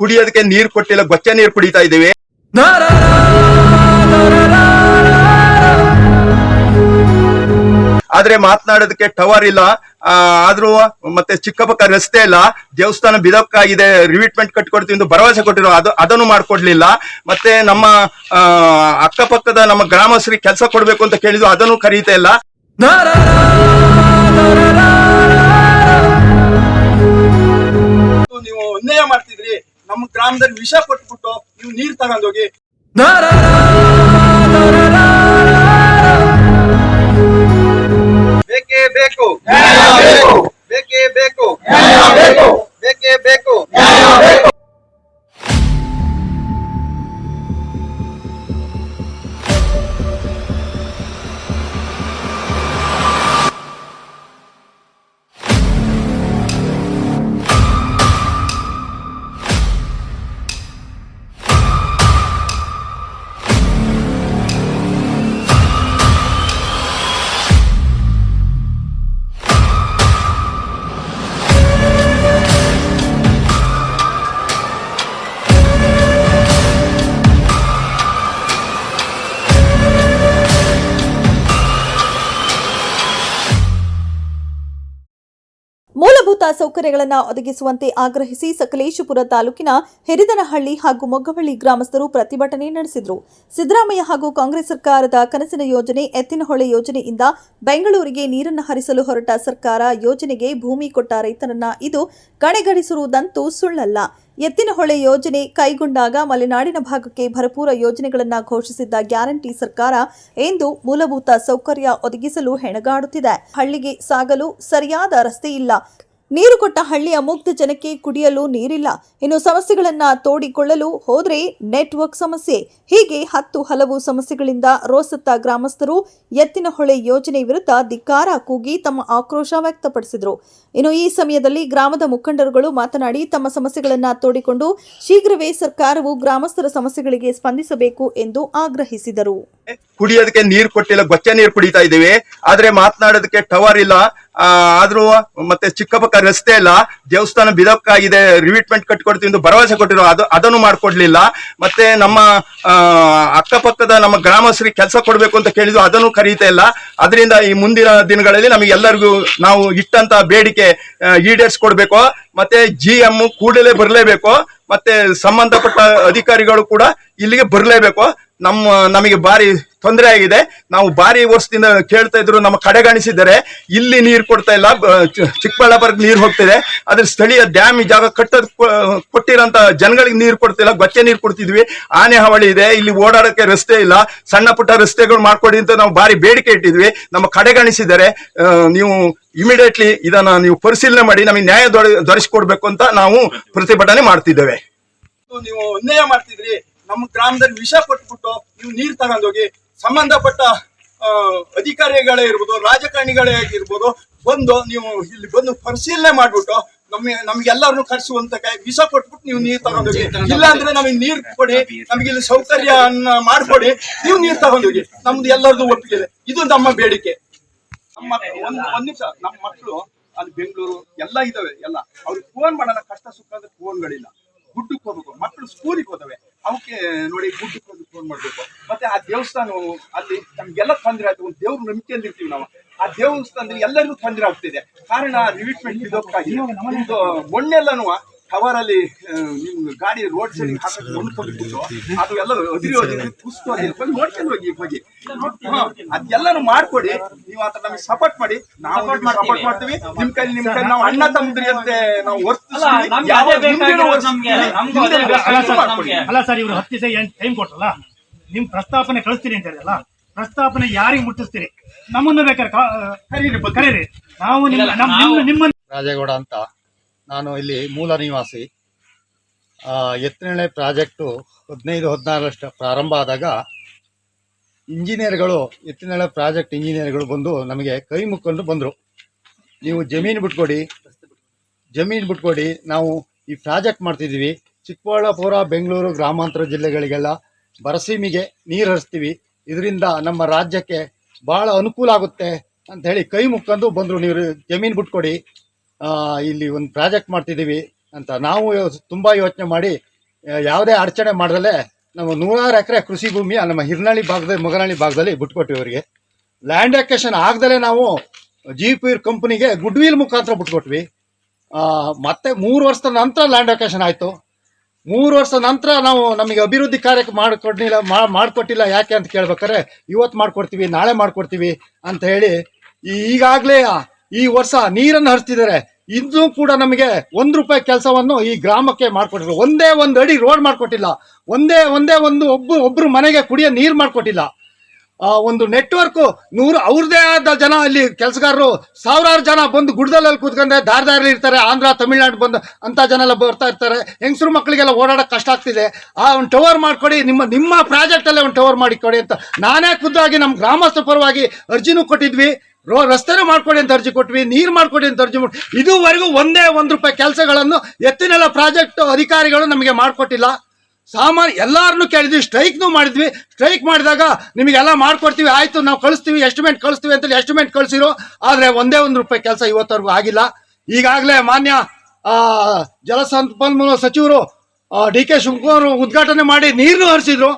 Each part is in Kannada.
ಕುಡಿಯೋದಕ್ಕೆ ನೀರು ಕೊಟ್ಟಿಲ್ಲ ಗೊಚ್ಚ ನೀರು ಕುಡಿತಾ ಇದ್ದೇವೆ. ಆದ್ರೆ ಮಾತನಾಡೋದಕ್ಕೆ ಟವರ್ ಇಲ್ಲ. ಆದ್ರೂ ಮತ್ತೆ ಚಿಕ್ಕಪಕ್ಕ ರಸ್ತೆ ಇಲ್ಲ. ದೇವಸ್ಥಾನ ಬಿದಕ್ಕಾಗಿದೆ ರಿವಿಟ್ಮೆಂಟ್ ಕಟ್ಕೊಡ್ತೀವಿ ಎಂದು ಭರವಸೆ ಕೊಟ್ಟಿರೋ ಅದು, ಅದನ್ನು ಮಾಡ್ಕೊಡ್ಲಿಲ್ಲ. ಮತ್ತೆ ನಮ್ಮ ಅಕ್ಕಪಕ್ಕದ ನಮ್ಮ ಗ್ರಾಮಸ್ಥರಿಗೆ ಕೆಲಸ ಕೊಡ್ಬೇಕು ಅಂತ ಕೇಳಿದ್ರು, ಅದನ್ನು ಕರೀತಾ ಇಲ್ಲ. ಗ್ರಾಮದಲ್ಲಿ ವಿಷ ಕೊಟ್ಬಿಟ್ಟು ನೀವು ನೀರ್ ತಗೊಂಡೋಗಿ. ಮೂಲಭೂತ ಸೌಕರ್ಯಗಳನ್ನು ಒದಗಿಸುವಂತೆ ಆಗ್ರಹಿಸಿ ಸಕಲೇಶಪುರ ತಾಲೂಕಿನ ಹೆರಿದನಹಳ್ಳಿ ಹಾಗೂ ಮೊಗ್ಗವಳ್ಳಿ ಗ್ರಾಮಸ್ಥರು ಪ್ರತಿಭಟನೆ ನಡೆಸಿದರು. ಸಿದ್ದರಾಮಯ್ಯ ಹಾಗೂ ಕಾಂಗ್ರೆಸ್ ಸರ್ಕಾರದ ಕನಸಿನ ಯೋಜನೆ ಎತ್ತಿನಹೊಳೆ ಯೋಜನೆಯಿಂದ ಬೆಂಗಳೂರಿಗೆ ನೀರನ್ನು ಹರಿಸಲು ಹೊರಟ ಸರ್ಕಾರ ಯೋಜನೆಗೆ ಭೂಮಿ ಕೊಟ್ಟ ರೈತರನ್ನ ಇದು ಕಡೆಗಣಿಸಿರುವುದಂತೂ ಸುಳ್ಳಲ್ಲ. ಎತ್ತಿನಹೊಳೆ ಯೋಜನೆ ಕೈಗೊಂಡಾಗ ಮಲೆನಾಡಿನ ಭಾಗಕ್ಕೆ ಭರಪೂರ ಯೋಜನೆಗಳನ್ನು ಘೋಷಿಸಿದ್ದ ಗ್ಯಾರಂಟಿ ಸರ್ಕಾರ ಎಂದು ಮೂಲಭೂತ ಸೌಕರ್ಯ ಒದಗಿಸಲು ಹೆಣಗಾಡುತ್ತಿದೆ. ಹಳ್ಳಿಗೆ ಸಾಗಲು ಸರಿಯಾದ ರಸ್ತೆ ಇಲ್ಲ. ನೀರು ಕೊಟ್ಟ ಹಳ್ಳಿಯ ಮುಗ್ಧ ಜನಕ್ಕೆ ಕುಡಿಯಲು ನೀರಿಲ್ಲ. ಇನ್ನು ಸಮಸ್ಯೆಗಳನ್ನು ತೋಡಿಕೊಳ್ಳಲು ಹೋದರೆ ನೆಟ್ವರ್ಕ್ ಸಮಸ್ಯೆ. ಹೀಗೆ ಹತ್ತು ಹಲವು ಸಮಸ್ಯೆಗಳಿಂದ ರೋಸತ್ತ ಗ್ರಾಮಸ್ಥರು ಎತ್ತಿನಹೊಳೆ ಯೋಜನೆ ವಿರುದ್ಧ ಧಿಕ್ಕಾರ ಕೂಗಿ ತಮ್ಮ ಆಕ್ರೋಶ ವ್ಯಕ್ತಪಡಿಸಿದರು. ಇನ್ನು ಈ ಸಮಯದಲ್ಲಿ ಗ್ರಾಮದ ಮುಖಂಡರುಗಳು ಮಾತನಾಡಿ ತಮ್ಮ ಸಮಸ್ಯೆಗಳನ್ನು ತೋಡಿಕೊಂಡು ಶೀಘ್ರವೇ ಸರ್ಕಾರವು ಗ್ರಾಮಸ್ಥರ ಸಮಸ್ಯೆಗಳಿಗೆ ಸ್ಪಂದಿಸಬೇಕು ಎಂದು ಆಗ್ರಹಿಸಿದರು. ಕುಡಿಯೋದಕ್ಕೆ ನೀರ್ ಕೊಟ್ಟಿಲ್ಲ, ಗೊಚ್ಚೆ ನೀರ್ ಕುಡಿತಾ ಇದೀವಿ ಆದ್ರೆ ಮಾತನಾಡೋದಕ್ಕೆ ಟವರ್ ಇಲ್ಲ. ಆದ್ರೂ ಮತ್ತೆ ಚಿಕ್ಕ ಪಕ್ಕ ರಸ್ತೆ ಇಲ್ಲ. ದೇವಸ್ಥಾನ ಬಿದಕ್ಕಾಗಿದೆ ರಿವಿಟ್ಮೆಂಟ್ ಕಟ್ಕೊಡ್ತೀವಿ ಎಂದು ಭರವಸೆ ಕೊಟ್ಟಿರೋ ಅದು, ಅದನ್ನು ಮಾಡ್ಕೊಡ್ಲಿಲ್ಲ. ಮತ್ತೆ ನಮ್ಮ ಅಕ್ಕಪಕ್ಕದ ನಮ್ಮ ಗ್ರಾಮಸ್ಥರಿಗೆ ಕೆಲಸ ಕೊಡ್ಬೇಕು ಅಂತ ಕೇಳಿದ್ರು, ಅದನ್ನು ಕರೀತಾ ಇಲ್ಲ. ಅದರಿಂದ ಈ ಮುಂದಿನ ದಿನಗಳಲ್ಲಿ ನಮಗೆ ಎಲ್ಲರಿಗೂ ನಾವು ಇಟ್ಟಂತ ಬೇಡಿಕೆ ಈಡೇರ್ಸ್ ಈಡೇರಿಸ್ಕೊಡ್ಬೇಕು. ಮತ್ತೆ ಜಿ ಎಂ ಕೂಡಲೇ ಬರಲೇಬೇಕು. ಮತ್ತೆ ಸಂಬಂಧಪಟ್ಟ ಅಧಿಕಾರಿಗಳು ಕೂಡ ಇಲ್ಲಿಗೆ ಬರಲೇಬೇಕು. ನಮ್ಮ, ನಮಗೆ ಬಾರಿ ತೊಂದರೆ ಆಗಿದೆ. ನಾವು ಬಾರಿ ವರ್ಷದಿಂದ ಕೇಳ್ತಾ ಇದ್ರು, ನಮ್ಮ ಕಡೆಗಣಿಸಿದ್ದಾರೆ. ಇಲ್ಲಿ ನೀರು ಕೊಡ್ತಾ ಇಲ್ಲ. ಚಿಕ್ಕಬಳ್ಳಾಪುರಕ್ಕೆ ನೀರು ಹೋಗ್ತಿದೆ. ಅದ್ರ ಸ್ಥಳೀಯ ಡ್ಯಾಮ್ ಜಾಗ ಕಟ್ಟದ ಕೊಟ್ಟಿರೋಂತ ಜನಗಳಿಗೆ ನೀರು ಕೊಡ್ತಿಲ್ಲ ಗೊಚ್ಚೆ ನೀರು ಕೊಡ್ತಿದ್ವಿ. ಆನೆ ಹಾವಳಿ ಇದೆ. ಇಲ್ಲಿ ಓಡಾಡೋಕೆ ರಸ್ತೆ ಇಲ್ಲ. ಸಣ್ಣ ಪುಟ್ಟ ರಸ್ತೆಗಳು ಮಾಡ್ಕೊಡಿ ಅಂತ ನಾವು ಬಾರಿ ಬೇಡಿಕೆ ಇಟ್ಟಿದ್ವಿ. ನಮ್ಮ ಕಡೆಗಣಿಸಿದ್ದಾರೆ. ನೀವು ಇಮಿಡಿಯೇಟ್ಲಿ ಇದನ್ನ ನೀವು ಪರಿಶೀಲನೆ ಮಾಡಿ, ನಮಗೆ ನ್ಯಾಯ ದೊರೆ ಅಂತ ನಾವು ಪ್ರತಿಭಟನೆ ಮಾಡ್ತಿದ್ದೇವೆ. ನೀವು ಅನ್ಯಾಯ ಮಾಡ್ತಿದ್ರಿ. ನಮ್ಮ ಗ್ರಾಮದಲ್ಲಿ ವಿಷ ಕೊಟ್ಬಿಟ್ಟು ನೀವು ನೀರ್ ತಗೊಂಡೋಗಿ, ಸಂಬಂಧಪಟ್ಟ ಅಧಿಕಾರಿಗಳೇ ಇರ್ಬೋದು, ರಾಜಕಾರಣಿಗಳೇ ಆಗಿರ್ಬೋದು, ಬಂದು ನೀವು ಇಲ್ಲಿ ಬಂದು ಪರಿಶೀಲನೆ ಮಾಡ್ಬಿಟ್ಟು ನಮ್ಗೆ ನಮ್ಗೆಲ್ಲರನ್ನು ಕರೆಸುವಂತ ವಿಷ ಕೊಟ್ಬಿಟ್ಟು ನೀವು ನೀರ್ ತಗೊಂಡೋಗಿ. ಇಲ್ಲ ಅಂದ್ರೆ ನಮಗೆ ನೀರ್ ಕೊಡಿ, ನಮಗೆ ಇಲ್ಲಿ ಸೌಕರ್ಯ ಮಾಡ್ಕೊಡಿ, ನೀವು ನೀರ್ ತಗೊಂಡೋಗಿ. ನಮ್ದು ಎಲ್ಲರದು ಒಪ್ಪಿಗೆ ಇದು. ನಮ್ಮ ಬೇಡಿಕೆ. ನಮ್ಮ ಒಂದ್ ನಿಮಿಷ, ನಮ್ಮ ಮಕ್ಕಳು ಅಲ್ಲಿ ಬೆಂಗಳೂರು ಎಲ್ಲ ಇದಾವೆ, ಎಲ್ಲ. ಅವ್ರಿಗೆ ಫೋನ್ ಮಾಡಲ್ಲ, ಕಷ್ಟ ಸುಖ ಅಂದ್ರೆ ಫೋನ್ಗಳಿಲ್ಲ ಗುಡ್ಡಕ್ಕೆ ಹೋಗ್ಬೇಕು ಮಕ್ಕಳು ಸ್ಕೂಲಿಗೆ ಹೋದವೆ. ಅವಕ್ಕೆ ನೋಡಿ ಗುಡ್ಡಕ್ಕೆ ಹೋಗಿ ಫೋನ್ ಮಾಡಬೇಕು. ಮತ್ತೆ ಆ ದೇವಸ್ಥಾನ ಅಲ್ಲಿ ನಮ್ಗೆಲ್ಲ ತೊಂದರೆ ಆಯ್ತು. ಒಂದು ದೇವ್ರ ನಂಬಿಕೆಯಲ್ಲಿ ಇರ್ತೀವಿ ನಾವು. ಆ ದೇವಸ್ಥಾನದಲ್ಲಿ ಎಲ್ಲರಿಗೂ ತೊಂದರೆ ಆಗ್ತಿದೆ. ಕಾರಣ ರಿವಿಟ್ಮೆಂಟ್ ಇದಕ್ಕಾಗಿ ನಿಮ್ದು ಮೊನ್ನೆಲ್ಲನೂ ಕವರ್ ಅಲ್ಲಿ ಆ, ನಿಮ್ ಗಾಡಿ ರೋಡ್ ಸೈಡ್ ಹಾಕಕ್ಕೆ ಮಣ್ಣು ಕೊಟ್ಬಿಟ್ಟು ಅದು ಎಲ್ಲ ಅದಿರಿ ಅದಿರಿ ಕುಸ್ತು ಅದಿರಿ ಬಂದು ನೋಡ್ಕೊಂಡು ಹೋಗಿ ಹೋಗಿ ಅದೆಲ್ಲಾನು ಮಾಡ್ಕೊಡಿ. ನೀವು ಆತ ನಮಗೆ ಸಪೋರ್ಟ್ ಮಾಡಿ. ನಾವು ಸಪೋರ್ಟ್ ಮಾಡ್ತೀವಿ. ನಿಮ್ ಕೈ ನಿಮ್ ಕೈ ನಾವು ಅಣ್ಣ ತಮ್ಮದ್ರಿ ಅಂತೆ ನಾವು ವರ್ತಿಸ್ತೀವಿ. ಅಲ್ಲ, ನಮ್ಗೆ ಅದೇ ಬೇಕಾಗಿರೋದು ವರ್ಷ- ನಮ್ಗೆ. ಅದೇ ಬೇಕಾಗಿರೋದು ಇದು ಮಾಡ್ಕೊಡಿ. ನಮ್ಗೆ. ಅಲ್ಲ ಸರ್ ಇವ್ರು ಹತ್ತು ದಿವಸ ಟೈಮ್ ಕೊಟ್ರಲ್ಲ? ನಿಮ್ ಪ್ರಸ್ತಾಪನೆ ಕಳಿಸ್ತೀರಿ ಅಂತ ಹೇಳಿದಲ್ಲ ಪ್ರಸ್ತಾಪನೆ ಯಾರಿಗೆ ಮುಟ್ಟಿಸ್ತೀರಿ? ನಮ್ಮನ್ನು ಬೇಕಾದ್ರೆ ಕರೀರಿ ನಾವು- ನಿಮ್ಮ- ನಿಮ್ಮ ರಾಜೇಗೌಡ ಅಂತ ನಾನು ಇಲ್ಲಿ ಮೂಲ ನಿವಾಸಿ. ಎತ್ತನೇಳೆ ಪ್ರಾಜೆಕ್ಟು ಹದಿನೈದು, ಹದಿನಾರರಷ್ಟು ಪ್ರಾರಂಭ ಆದಾಗ ಇಂಜಿನಿಯರ್ಗಳು, ಎತ್ತಿನಳೆ ಪ್ರಾಜೆಕ್ಟ್ ಇಂಜಿನಿಯರ್ಗಳು ಬಂದು ನಮಗೆ ಕೈ ಮುಕ್ಕೊಂಡು ಬಂದರು. ನೀವು ಜಮೀನು ಬಿಟ್ಕೊಡಿ. ಜಮೀನು ಬಿಟ್ಕೊಡಿ. ನಾವು ಈ ಪ್ರಾಜೆಕ್ಟ್ ಮಾಡ್ತಿದ್ದೀವಿ. ಚಿಕ್ಕಬಳ್ಳಾಪುರ, ಬೆಂಗಳೂರು ಗ್ರಾಮಾಂತರ ಜಿಲ್ಲೆಗಳಿಗೆಲ್ಲ ಬರಸೀಮಿಗೆ ನೀರು ಹರಿಸ್ತೀವಿ. ಇದರಿಂದ ನಮ್ಮ ರಾಜ್ಯಕ್ಕೆ ಭಾಳ ಅನುಕೂಲ ಆಗುತ್ತೆ ಅಂತ ಹೇಳಿ ಕೈ ಮುಕ್ಕೊಂಡು ಬಂದರು. ನೀವು ಜಮೀನು ಬಿಟ್ಕೊಡಿ. ಇಲ್ಲಿ ಒಂದು ಪ್ರಾಜೆಕ್ಟ್ ಮಾಡ್ತಿದ್ದೀವಿ ಅಂತ ನಾವು ತುಂಬ ಯೋಚನೆ ಮಾಡಿ ಯಾವುದೇ ಅಡಚಣೆ ಮಾಡ್ದಲೆ ನಾವು ನೂರಾರು ಎಕರೆ ಕೃಷಿ ಭೂಮಿ ನಮ್ಮ ಹಿರ್ನಳ್ಳಿ ಭಾಗದಲ್ಲಿ ಮೊಗನಹಳ್ಳಿ ಭಾಗದಲ್ಲಿ ಬಿಟ್ಕೊಟ್ಟಿವಿ ಅವರಿಗೆ. ಲ್ಯಾಂಡ್ ಎಕೇಶನ್ ಆಗದಲ್ಲೇ ನಾವು ಜಿ ಪಿ ಕಂಪ್ನಿಗೆ ಗುಡ್ ವಿಲ್ ಮುಖಾಂತರ ಬಿಟ್ಕೊಟ್ವಿ. ಮತ್ತೆ ಮೂರು ವರ್ಷದ ನಂತರ ಲ್ಯಾಂಡ್ ಎಕೇಶನ್ ಆಯಿತು. ಮೂರು ವರ್ಷದ ನಂತರ ನಾವು ನಮಗೆ ಅಭಿವೃದ್ಧಿ ಕಾರ್ಯಕ್ಕೆ ಮಾಡಿಕೊಡ್ಲಿಲ್ಲ ಮಾಡಿಕೊಟ್ಟಿಲ್ಲ ಯಾಕೆ ಅಂತ ಕೇಳ್ಬೇಕಾದ್ರೆ, ಇವತ್ತು ಮಾಡ್ಕೊಡ್ತೀವಿ, ನಾಳೆ ಮಾಡಿಕೊಡ್ತೀವಿ ಅಂತ ಹೇಳಿ ಈಗಾಗಲೇ ಈ ವರ್ಷ ನೀರನ್ನು ಹರಿಸ್ತಿದ್ದಾರೆ. ಇಂದು ಕೂಡ ನಮಗೆ ಒಂದು ರೂಪಾಯಿ ಕೆಲಸವನ್ನು ಈ ಗ್ರಾಮಕ್ಕೆ ಮಾಡಿಕೊಟ್ಟಿದ್ರು. ಒಂದೇ ಒಂದು ಅಡಿ ರೋಡ್ ಮಾಡಿಕೊಟ್ಟಿಲ್ಲ. ಒಂದೇ ಒಂದೇ ಒಂದು ಒಬ್ಬ, ಒಬ್ರು ಮನೆಗೆ ಕುಡಿಯೋ ನೀರು ಮಾಡಿಕೊಟ್ಟಿಲ್ಲ. ಒಂದು ನೆಟ್ವರ್ಕ್ ನೂರು ಅವ್ರದೇ ಆದ ಜನ ಅಲ್ಲಿ ಕೆಲಸಗಾರರು ಸಾವಿರಾರು ಜನ ಬಂದು ಗುಡ್ಡದಲ್ಲಿ ಕೂತ್ಕೊಂಡ್ರೆ ದಾರಿ ಇರ್ತಾರೆ. ಆಂಧ್ರ, ತಮಿಳ್ನಾಡು ಬಂದು ಅಂಥ ಜನ ಎಲ್ಲ ಬರ್ತಾ ಇರ್ತಾರೆ. ಹೆಂಗಸರು ಮಕ್ಕಳಿಗೆಲ್ಲ ಓಡಾಡಕ್ಕೆ ಕಷ್ಟ ಆಗ್ತಿದೆ. ಆ ಒಂದು ಟವರ್ ಮಾಡ್ಕೊಡಿ, ನಿಮ್ಮ ನಿಮ್ಮ ಪ್ರಾಜೆಕ್ಟಲ್ಲೇ ಒಂದು ಟವರ್ ಮಾಡಿಕೊಡಿ ಅಂತ ನಾನೇ ಖುದ್ದಾಗಿ ನಮ್ಮ ಗ್ರಾಮಸ್ಥರ ಪರವಾಗಿ ಅರ್ಜಿನೂ ಕೊಟ್ಟಿದ್ವಿ. ರೋ ರಸ್ತೆನೂ ಮಾಡ್ಕೊಡಿ ಅಂತ ಅರ್ಜಿ ಕೊಟ್ವಿ, ನೀರು ಮಾಡ್ಕೊಡಿ ಅಂತ ಅರ್ಜಿ ಮಾಡಿ ಇದುವರೆಗೂ ಒಂದೇ ಒಂದು ರೂಪಾಯಿ ಕೆಲಸಗಳನ್ನು ಎತ್ತಿನೆಲ್ಲ ಪ್ರಾಜೆಕ್ಟ್ ಅಧಿಕಾರಿಗಳು ನಮಗೆ ಮಾಡಿಕೊಟ್ಟಿಲ್ಲ. ಸಾಮಾನ್ಯ ಎಲ್ಲಾರನ್ನೂ ಕೇಳಿದ್ವಿ, ಸ್ಟ್ರೈಕ್ನೂ ಮಾಡಿದ್ವಿ. ಸ್ಟ್ರೈಕ್ ಮಾಡಿದಾಗ ನಿಮಗೆಲ್ಲ ಮಾಡ್ಕೊಡ್ತೀವಿ, ಆಯಿತು, ನಾವು ಕಳಿಸ್ತೀವಿ ಎಸ್ಟಿಮೇಟ್ ಕಳಿಸ್ತೀವಿ ಅಂತೇಳಿ ಎಸ್ಟಿಮೇಟ್ ಕಳಿಸಿರೋ, ಆದರೆ ಒಂದೇ ಒಂದು ರೂಪಾಯಿ ಕೆಲಸ ಇವತ್ತವರೆಗೂ ಆಗಿಲ್ಲ. ಈಗಾಗಲೇ ಮಾನ್ಯ ಜಲಸಂಪನ್ಮೂಲ ಸಚಿವರು ಡಿ ಕೆ ಶಿವಕುಮಾರ್ ಉದ್ಘಾಟನೆ ಮಾಡಿ ನೀರನ್ನು ಹರಿಸಿದ್ರು.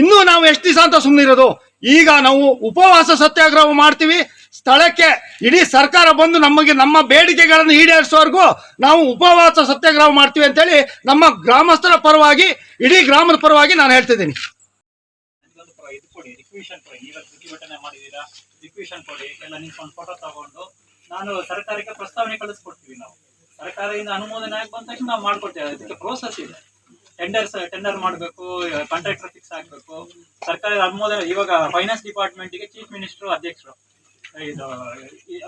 ಇನ್ನೂ ನಾವು ಎಷ್ಟು ದಿವಸ ಅಂತ ಸುಮ್ಮನಿರೋದು ಈಗ ನಾವು ಉಪವಾಸ ಸತ್ಯಾಗ್ರಹ ಮಾಡ್ತೀವಿ. ಸ್ಥಳಕ್ಕೆ ಇಡೀ ಸರ್ಕಾರ ಬಂದು ನಮಗೆ ನಮ್ಮ ಬೇಡಿಕೆಗಳನ್ನು ಈಡೇರಿಸೋವರೆಗೂ ನಾವು ಉಪವಾಸ ಸತ್ಯಾಗ್ರಹ ಮಾಡ್ತೀವಿ ಅಂತೇಳಿ ನಮ್ಮ ಗ್ರಾಮಸ್ಥರ ಪರವಾಗಿ, ಇಡೀ ಗ್ರಾಮದ ಪರವಾಗಿ ನಾನು ಹೇಳ್ತಿದ್ದೀನಿ. ನಾನು ಸರ್ಕಾರಕ್ಕೆ ಪ್ರಸ್ತಾವನೆ ಕಳಿಸ್ಕೊಡ್ತೀವಿ ನಾವು. ಸರ್ಕಾರದಿಂದ ಅನುಮೋದನೆ ಆಗಿ ಬಂದ ತಕ್ಷಣ ನಾವು ಮಾಡ್ಕೊಡ್ತೇವೆ ಅದಕ್ಕೆ ಪ್ರೋಸೆಸ್ ಇದೆ. ಟೆಂಡರ್ಸ್ ಟೆಂಡರ್ ಮಾಡಬೇಕು ಕಾಂಟ್ರಾಕ್ಟರ್ ಫಿಕ್ಸ್ ಆಗಬೇಕು. ಸರ್ಕಾರದ ಅನುಮೋದನೆ ಇವಾಗ ಫೈನಾನ್ಸ್ ಡಿಪಾರ್ಟ್ಮೆಂಟ್ಗೆ ಚೀಫ್ ಮಿನಿಸ್ಟರ್ ಅಧ್ಯಕ್ಷರು. ಇದು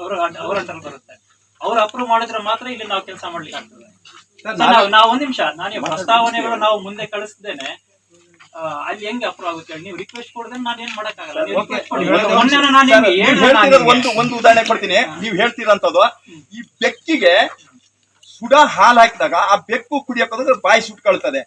ಅವರ ಅವರ ಅಂಡರ್ ಬರುತ್ತೆ. ಅವ್ರು ಅಪ್ರೂವ್ ಮಾಡಿದ್ರೆ ಮಾತ್ರ ಇಲ್ಲಿ ನಾವು ಕೆಲಸ ಮಾಡ್ಲಿಕ್ಕೆ ಆಗ್ತದೆ. ನಾವು ಒಂದ್ ನಿಮಿಷ ನಾನು ಪ್ರಸ್ತಾವನೆಗಳು ನಾವು ಮುಂದೆ ಕಳಿಸ್ದೇನೆ. ಅಲ್ಲಿ ಹೆಂಗೆ ಅಪ್ರೂವ್ ಆಗುತ್ತೆ ಹೇಳಿ? ನೀವು ರಿಕ್ವೆಸ್ಟ್ ಕೊಡದೆ ನಾನು ಏನ್ ಮಾಡಕ್ಕಾಗಲ್ಲ. ಒಂದು ಒಂದು ಉದಾಹರಣೆ ಕೊಡ್ತೀನಿ. ನೀವು ಹೇಳ್ತೀರಂತದ್ದು ಈ ಬೆಕ್ಕಿಗೆ ಸುಡ ಹಾಲು ಹಾಕಿದಾಗ ಆ ಬೆಕ್ಕು ಕುಡಿಯೋಕೆ ಬಾಯಿ ಸುಟ್ಕೊಳ್ತದೆ.